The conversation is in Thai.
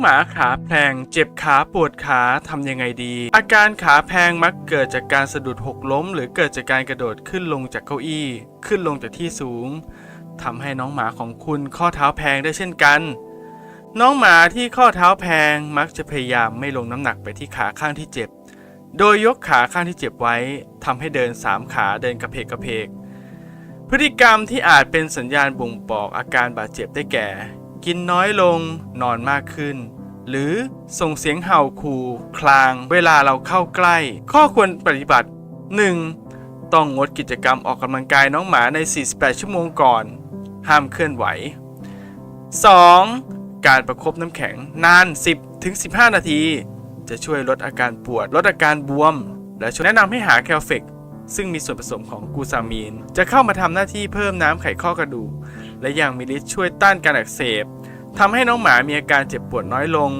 หมาขาแพลงเจ็บขาปวดขาทำยังไงดี อาการขาแพลงมักเกิดจากการสะดุดหกล้ม หรือเกิดจากการกระโดดขึ้นลงจากเก้าอี้ ขึ้นลงจากที่สูงทำให้น้องหมาของคุณข้อเท้าแพงได้เช่นกัน น้องหมาที่ข้อเท้าแพงมักจะพยายามไม่ลงน้ำหนักไปที่ขาข้างที่เจ็บ โดยยกขาข้างที่เจ็บไว้ทำให้เดินสามขาเดินกระเพกกระเพกพฤติกรรมที่อาจเป็นสัญญาณบ่งบอกอาการบาดเจ็บได้แก่ กินน้อยลงนอนมากขึ้น หรือส่งเสียงเห่าขู่คลางเวลาเราเข้าใกล้ ข้อควรปฏิบัติ 1. ต้องงดกิจกรรมออกกำลังกายน้องหมาใน 48 ชั่วโมงก่อน ห้ามเคลื่อนไหว 2. การประคบน้ำแข็งนาน 10-15 นาที จะช่วยลดอาการปวด ลดอาการบวม และช่วยแนะนำให้หาแคลเฟกซึ่งมีส่วนผสมของกูซามีน จะเข้ามาทำหน้าที่เพิ่มน้ำไขข้อกระดูก และยังมีฤทธิ์ช่วยต้านการอักเสบทำให้น้องหมามีอาการเจ็บปวดน้อยลง